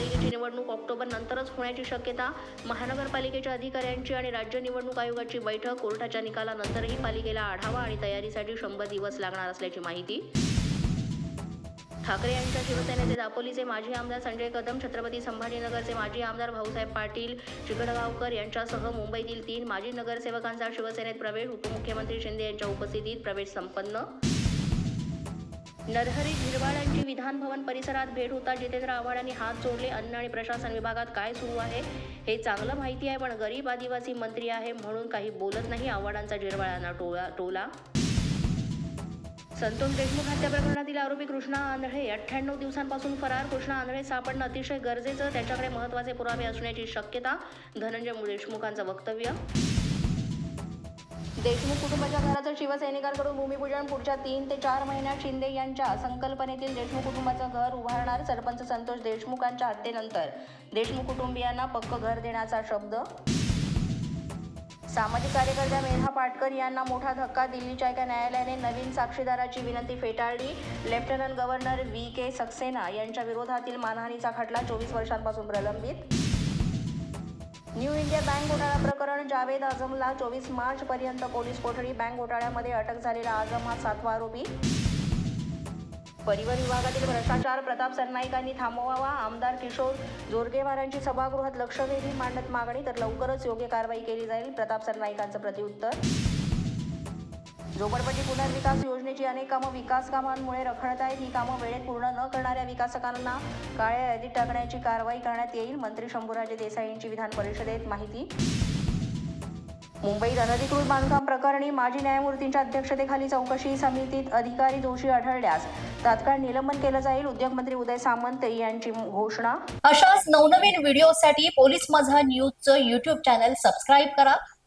निवडणूक ऑक्टोबर नंतरच होण्याची शक्यता महानगरपालिकेच्या अधिकाऱ्यांची आणि राज्य निवडणूक आयोगाची बैठक कोर्टाच्या निकालानंतरही पालिकेला आढावा आणि तयारीसाठी शंभर दिवस लागणार असल्याची माहिती. ठाकरे यांच्या शिवसेनेचे दापोलीचे माजी आमदार संजय कदम छत्रपती संभाजीनगरचे माजी आमदार भाऊसाहेब पाटील चिकडगावकर यांच्यासह मुंबईतील तीन माजी नगरसेवकांचा शिवसेनेत प्रवेश उपमुख्यमंत्री शिंदे यांच्या उपस्थितीत प्रवेश संपन्न. नरहरी झिरवाळ यांची विधान भवन परिसरात भेट होता. जितेंद्र आव्हाडांनी हात जोडले. अन्न आणि प्रशासन विभागात काय सुरू आहे हे चांगलं माहिती आहे पण गरीब आदिवासी मंत्री आहे म्हणून काही बोलत नाही. आव्हाडांचा झिरवाळांना टोळा टोला. संतोष देशमुख हत्या प्रकरणातील आरोपी कृष्णा आंधळे. अठ्ठ्याण्णव दिवसांपासून फरार. कृष्णा आंधळे सापडणं अतिशय गरजेचं. त्याच्याकडे महत्त्वाचे पुरावे असण्याची शक्यता. धनंजय देशमुखांचं वक्तव्य. देशमुख कुटुंबाच्या घराचं शिवसैनिकांकडून भूमिपूजन. पुढच्या तीन ते चार महिन्यात शिंदे यांच्या संकल्पनेतील देशमुख कुटुंबाचं घर उभारणार सरपंच संतोष देशमुखांच्या हत्येनंतर. देशमुख कुटुंबियांना पक्क घर देण्याचा शब्द? सामाजिक कार्यकर्त्या मेधा पाटकर यांना मोठा धक्का दिल्लीच्या एका न्यायालयाने नवीन साक्षीदाराची विनंती फेटाळली. Lieutenant governor V K Saxena यांच्या विरोधातील मानहानीचा खटला चोवीस वर्षांपासून प्रलंबित. न्यू इंडिया बँक घोटाळा प्रकरण जावेद आझमला चोवीस मार्च पर्यंत पोलीस कोठडी बँक घोटाळ्यामध्ये अटक झालेला आझम हा सातवा आरोपी. परिवहन विभागातील भ्रष्टाचार प्रताप सरनाईकांनी थांबवावा आमदार किशोर जोरगेवारांची सभागृहात लक्षवेधी मांडत मागणी तर लवकरच योग्य कारवाई केली जाईल प्रताप सरनाईकांचं प्रत्युत्तर. झोपडपट्टी पुनर्विकास योजनेची अनेक कामं विकास कामांमुळे रखडत आहेत. ही कामं वेळेत पूर्ण न करणाऱ्या विकासकांना काळ्या यादीत टाकण्याची कारवाई करण्यात येईल. मंत्री शंभूराजे देसाई यांची विधान परिषदेत माहिती. मुंबईत अनधिकृत बांधकाम प्रकरणी माजी न्यायमूर्तींच्या अध्यक्षतेखाली चौकशी समितीत अधिकारी दोषी आढळल्यास तात्काळ निलंबन केलं जाईल. उद्योगमंत्री उदय सामंत यांची घोषणा. अशाच नवनवीन व्हिडिओसाठी पोलीस माझा न्यूजचं युट्यूब चॅनल सबस्क्राईब करा.